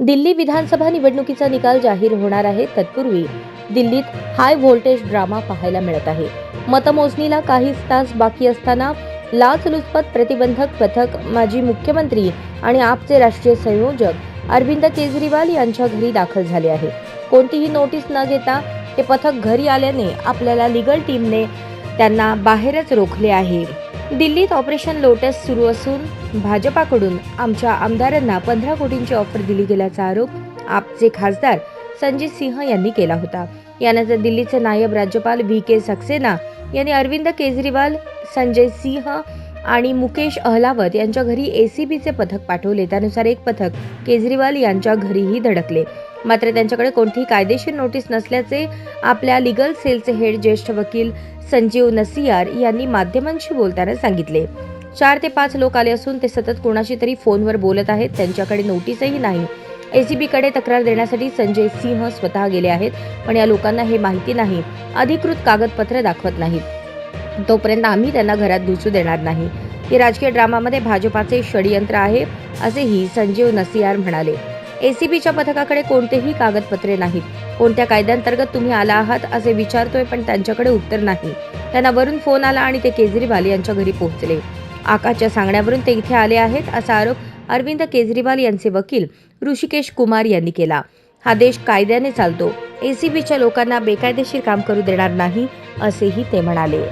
दिल्ली विधानसभा निवडणुकीचा निकाल जाहीर होणार आहे तत्पूर्वी. दिल्लीत हाय व्होल्टेज ड्रामा पाहायला मिळत आहे. मतमोजणीला काही तास बाकी असताना लाचलुचपत प्रतिबंधक पथक माजी मुख्यमंत्री आणि आपचे राष्ट्रीय संयोजक अरविंद केजरीवाल यांच्या घरी दाखल झाले आहे. कोणतीही नोटीस न घेता ते पथक घरी आल्याने आपल्याला लिगल टीमने त्यांना बाहेरच रोखले आहे. दिल्लीत ऑपरेशन लोटस सुरू असून भाजपाकडून आमच्या आमदारांना पंधरा कोटींची ऑफर दिली गेल्याचा आरोप आपचे खासदार संजित सिंह यांनी केला होता. यानंतर दिल्लीचे नायब राज्यपाल व्ही के सक्सेना यांनी अरविंद केजरीवाल संजय सिंह आणि मुकेश अहलावत यांच्या घरी एसीबीचे पथक पाठवले. त्यानुसार एक पथक केजरीवाल यांच्या घरीही धडकले. मात्र त्यांच्याकडे कोणतीही कायदेशीर नोटीस नसल्याचे आपल्या लिगल सेलचे हेड ज्येष्ठ वकील संजीव नसियार यांनी माध्यमांशी बोलताना सांगितले. चार ते पाच लोक आले असून ते सतत कोणाशी तरी फोनवर बोलत आहेत. त्यांच्याकडे नोटीसही नाही. एसीबीकडे तक्रार देण्यासाठी संजय सिंह स्वतः गेले आहेत पण या लोकांना हे माहिती नाही. अधिकृत कागदपत्र दाखवत नाहीत. तोपर्यंत आम्ही त्यांना घरात घुसू देणार नाही. की राजकीय ड्रामामध्ये भाजपाचे षडयंत्र आहे असेही संजीव नसियार म्हणाले. एसीबीच्या पथकाकडे कोणतेही कागदपत्रे नाहीत. कोणत्या कायद्यांतर्गत तुम्ही आला आहात असे विचारतोय पण त्यांच्याकडे उत्तर नाही. त्यांना वरून फोन आला आणि ते केजरीवाल यांच्या घरी पोहोचले. आकाशच्या सांगण्यावरून ते इथे आले आहेत असा आरोप अरविंद केजरीवाल यांचे वकील ऋषिकेश कुमार यांनी केला. हा देश कायद्याने चालतो. एसीबीच्या लोकांना बेकायदेशीर काम करू देणार नाही असेही ते म्हणाले.